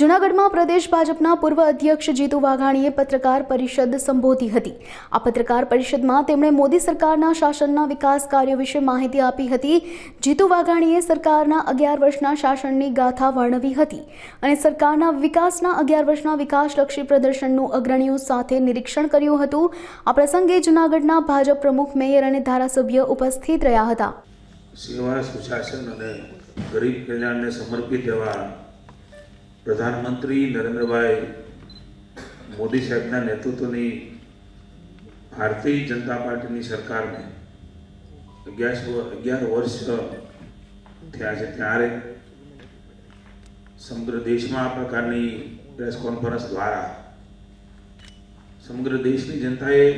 જૂનાગઢમાં પ્રદેશ ભાજપના પૂર્વ અધ્યક્ષ જીતુ વાઘાણીએ પત્રકાર પરિષદ સંબોધી હતી. આ પત્રકાર પરિષદમાં તેમણે મોદી સરકારના શાસનના વિકાસ કાર્યો વિશે માહિતી આપી હતી. જીતુ વાઘાણીએ સરકારના અગિયાર વર્ષના શાસનની ગાથા વર્ણવી હતી અને સરકારના વિકાસના અગિયાર વર્ષના વિકાસલક્ષી પ્રદર્શનનું અગ્રણીઓ સાથે નિરીક્ષણ કર્યું હતું. આ પ્રસંગે જૂનાગઢના ભાજપ પ્રમુખ, મેયર અને ધારાસભ્ય ઉપસ્થિત રહ્યા હતા. સુશાસન અને ગરીબ કલ્યાણને સમર્પિત એવા પ્રધાનમંત્રી નરેન્દ્રભાઈ મોદી સાહેબના નેતૃત્વની ભારતીય જનતા પાર્ટીની સરકારને અગિયાર અગિયાર વર્ષ થયા છે. ત્યારે સમગ્ર દેશમાં આ પ્રકારની પ્રેસ કોન્ફરન્સ દ્વારા સમગ્ર દેશની જનતાએ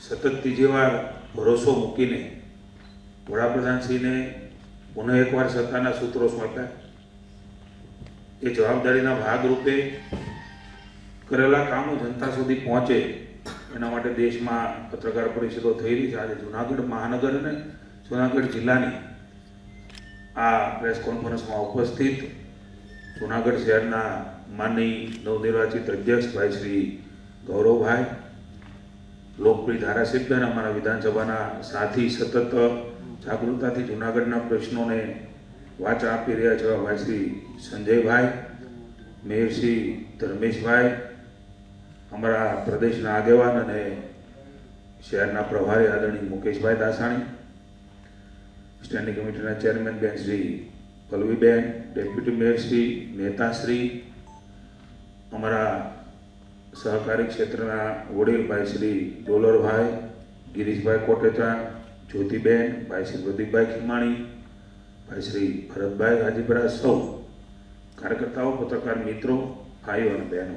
સતત ત્રીજી વાર ભરોસો મૂકીને વડાપ્રધાનશ્રીને પુનઃ એકવાર સત્તાના સૂત્રો સોંપ્યા. એ જવાબદારીના ભાગરૂપે કરેલા કામો જનતા સુધી પહોંચે, એના માટે દેશમાં પત્રકાર પરિષદો થઈ રહી છે. આજે જુનાગઢ મહાનગર અને જુનાગઢ જિલ્લાની આ પ્રેસ કોન્ફરન્સમાં ઉપસ્થિત જુનાગઢ શહેરના માનની નવનિર્વાચિત અધ્યક્ષ ભાઈ શ્રી ગૌરવભાઈ, લોકપ્રિય ધારાસભ્ય અને અમારા વિધાનસભાના સાથી સતત જાગૃતતાથી જુનાગઢના પ્રશ્નોને વાચા આપી રહ્યા છે ભાઈ શ્રી સંજયભાઈ મેયરશ્રી ધર્મેશભાઈ, અમારા પ્રદેશના આગેવાન અને શહેરના પ્રભારી આદરણીય મુકેશભાઈ દાસાણી, સ્ટેન્ડિંગ કમિટીના chairman ben Shri Pallaviben, deputy mayor Shri Mehtashri, અમારા સહકારી ક્ષેત્રના વડીલભાઈ શ્રી ડોલરભાઈ, ગિરીશભાઈ કોટેચા, જ્યોતિબેન, ભાઈ શ્રી પ્રદીપભાઈ ખીમાણી શ્રી ભરતભાઈ ગાજીપરા સૌ કાર્યકર્તાઓ, પત્રકાર મિત્રો, ભાઈઓ અને બહેનો.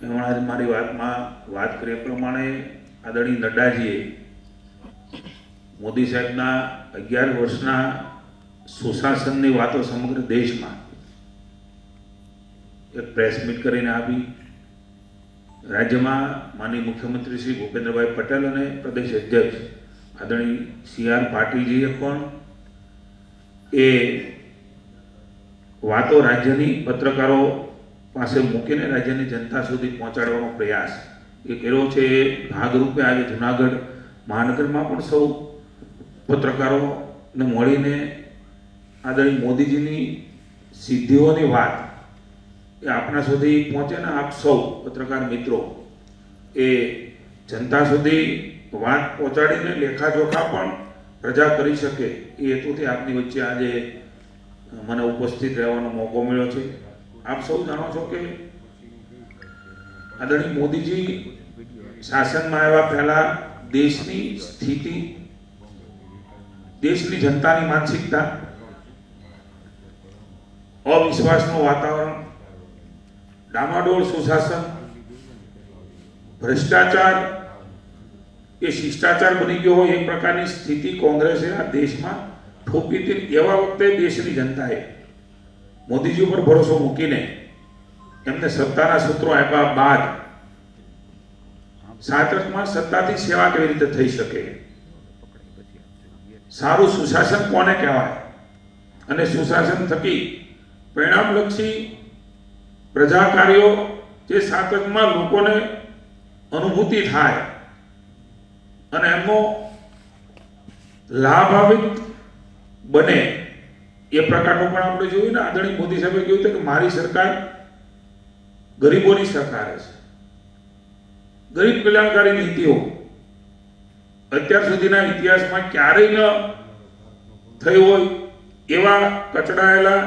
હમણાં જ મારી વાતમાં વાત કરી પ્રમાણે આદરણીય નડ્ડાજીએ મોદી સાહેબના અગિયાર વર્ષના સુશાસનની વાતો સમગ્ર દેશમાં એક પ્રેસ મીટ કરીને આપી. રાજ્યમાં માનની મુખ્યમંત્રી શ્રી ભૂપેન્દ્રભાઈ પટેલ અને પ્રદેશ અધ્યક્ષ આદરણીય સી આર પાટીલજીએ પણ એ વાતો રાજ્યની પત્રકારો પાસે મૂકીને રાજ્યની જનતા સુધી પહોંચાડવાનો પ્રયાસ એ કર્યો છે. એ ભાગરૂપે આજે જુનાગઢ મહાનગરમાં પણ સૌ પત્રકારોને મળીને આદરણીય મોદીજીની સિદ્ધિઓની વાત એ આપણા સુધી પહોંચે ને આપ સૌ પત્રકાર મિત્રો એ જનતા સુધી વાત પહોંચાડીને લેખાજોખા પણ પ્રજા કરી શકે હેતુથી આપની વચ્ચે આજે મને ઉપસ્થિત રહેવાનો મોકો મળ્યો છે. આપ સૌ જાણો છો કે આદરણીય મોદીજી શાસનમાં આવ્યા પહેલા દેશની સ્થિતિ, દેશની જનતાની માનસિકતા, અવિશ્વાસનું વાતાવરણ, ડામાડોળ સુશાસન, ભ્રષ્ટાચાર એ શિષ્ટાચાર બની ગયો હોય એ પ્રકારની સ્થિતિ કોંગ્રેસે આ દેશમાં ઠોકી હતી એવા વખતે દેશની જનતાએ મોદીજી ઉપર ભરોસો મૂકીને એમને સત્તાના સૂત્રો આપ્યા બાદ સાતકમાં સત્તાથી સેવા કેવી રીતે થઈ શકે? સારું સુશાસન કોને કહેવાય? અને સુશાસન થકી પરિણામલક્ષી પ્રજા કાર્યો જે સાતકમાં લોકોને અનુભૂતિ થાય અને એમનો લાભાવિત બને એ પ્રકારનું પણ આપણે જોયું ને, આદરણીય મોદી સાહેબે કહ્યું હતું કે મારી સરકાર ગરીબોની સરકાર છે. ગરીબ કલ્યાણકારી નીતિઓ અત્યાર સુધીના ઇતિહાસમાં ક્યારેય ન થઈ હોય એવા કચડાયેલા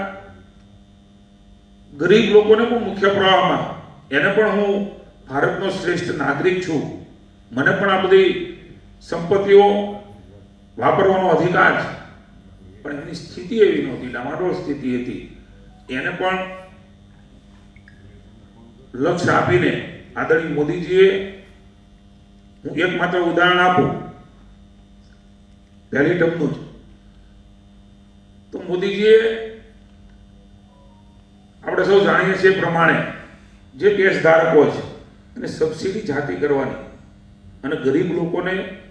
ગરીબ લોકોને પણ મુખ્ય પ્રવાહમાં. એને પણ હું ભારતનો શ્રેષ્ઠ નાગરિક છું. મને પણ આ બધી સંપત્તિઓ વાપરવાનો અધિકાર છે. પણ એની સ્થિતિ એવી નહોતી, ડામાડોળ સ્થિતિ હતી. એને પણ લક્ષ્ય આપીને આદરણીય મોદીજીએ હું એક માત્ર ઉદાહરણ આપું. પહેલી ટર્મનું જ. તો મોદીજીએ આપણે સૌ જાણીએ છીએ પ્રમાણે જે કેસ ધારકો છે એને સબસિડી જાતિ કરવાની અને ગરીબ લોકોને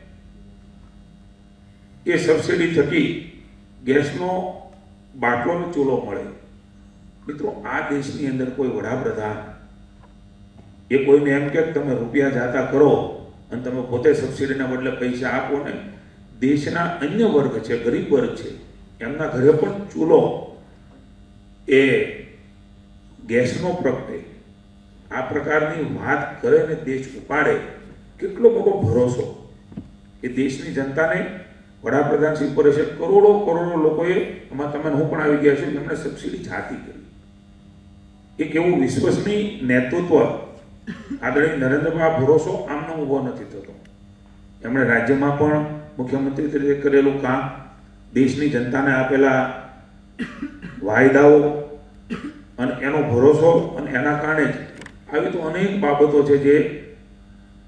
એ સબસિડી થકી ગેસનો બાટલો અને ચૂલો મળે. મિત્રો, આ દેશની અંદર કોઈ વડાપ્રધાન એ કોઈને એમ કે તમે રૂપિયા જાતા કરો અને તમે પોતે સબસિડીના બદલે પૈસા આપો ને. દેશના અન્ય વર્ગ છે, ગરીબ વર્ગ છે, એમના ઘરે પણ ચૂલો એ ગેસનો પ્રગટે. આ પ્રકારની વાત કરે ને દેશ ઉપાડે, કેટલો મોટો ભરોસો. એ દેશની જનતાને વડાપ્રધાન શ્રી પરેશે કરોડો કરોડો લોકોએ એમાં તમે હું પણ આવી ગયા છું એમણે સબસિડી જાતી કરી. એક એવું વિશ્વસનીય નેતૃત્વ આદરણીય નરેન્દ્રભાઈ ભરોસો આમનો ઊભો નથી થતો. એમણે રાજ્યમાં પણ મુખ્યમંત્રી તરીકે કરેલું કામ, દેશની જનતાને આપેલા વાયદાઓ અને એનો ભરોસો અને એના કારણે જ આવી તો અનેક બાબતો છે જે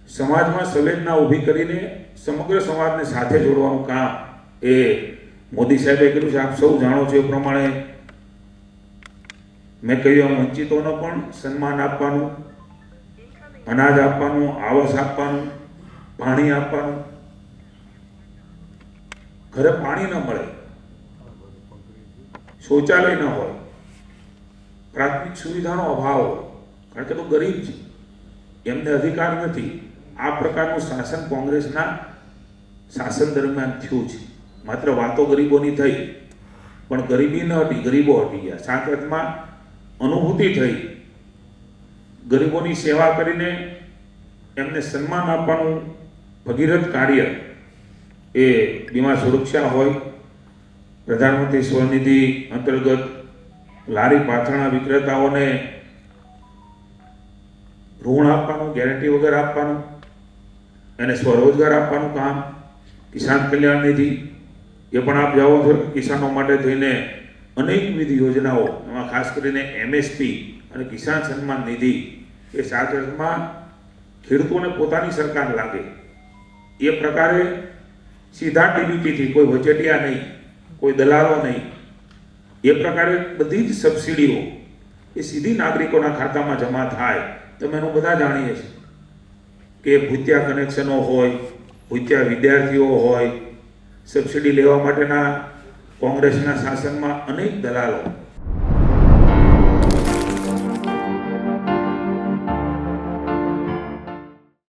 સમાજમાં સંવેદના ઊભી કરીને સમગ્ર સમાજને સાથે જોડવાનું કામ એ મોદી સાહેબે કર્યું છે. આપ સૌ જાણો છો એ પ્રમાણે મેં કહ્યું આમ વંચિતોને પણ સન્માન આપવાનું, અનાજ આપવાનું, આવાસ આપવાનું, પાણી આપવાનું. ઘરે પાણી ન મળે, શૌચાલય ન હોય, પ્રાથમિક સુવિધાનો અભાવ હોય. કારણ કે તો ગરીબ છે. એમને અધિકાર નથી. આ પ્રકારનું શાસન કોંગ્રેસના શાસન દરમિયાન થયું છે. માત્ર વાતો ગરીબોની થઈ, પણ ગરીબી ન હતી, ગરીબો હટી ગયા. સાત અનુભૂતિ થઈ. ગરીબોની સેવા કરીને એમને સન્માન આપવાનું ભગીરથ કાર્ય એ બીમા સુરક્ષા હોય, પ્રધાનમંત્રી સ્વનિધિ અંતર્ગત લારી પાથરણા વિક્રેતાઓને ઋણ આપવાનું, ગેરંટી વગર આપવાનું એને સ્વરોજગાર આપવાનું કામ, કિસાન કલ્યાણ નિધિ, એ પણ આપ જાઓ છો કિસાનો માટે થઈને અનેકવિધ યોજનાઓ, એમાં ખાસ કરીને એમએસપી અને કિસાન સન્માન નિધિ, એ સાત વર્ષમાં ખેડૂતોને પોતાની સરકાર લાગે. એ પ્રકારે સીધા ટીબીપીથી કોઈ વચેટિયા નહીં, કોઈ દલાલો નહીં. એ પ્રકારે બધી જ સબસિડીઓ એ સીધી નાગરિકોના ખાતામાં જમા થાય. તમે એનું બધા જાણીએ છીએ. કે ભૂત્યા કનેક્શનો હોય ભૂત્યા વિદ્યાર્થીઓ હોય સબસિડી લેવા માટેના કોંગ્રેસના શાસનમાં અનેક દલાલો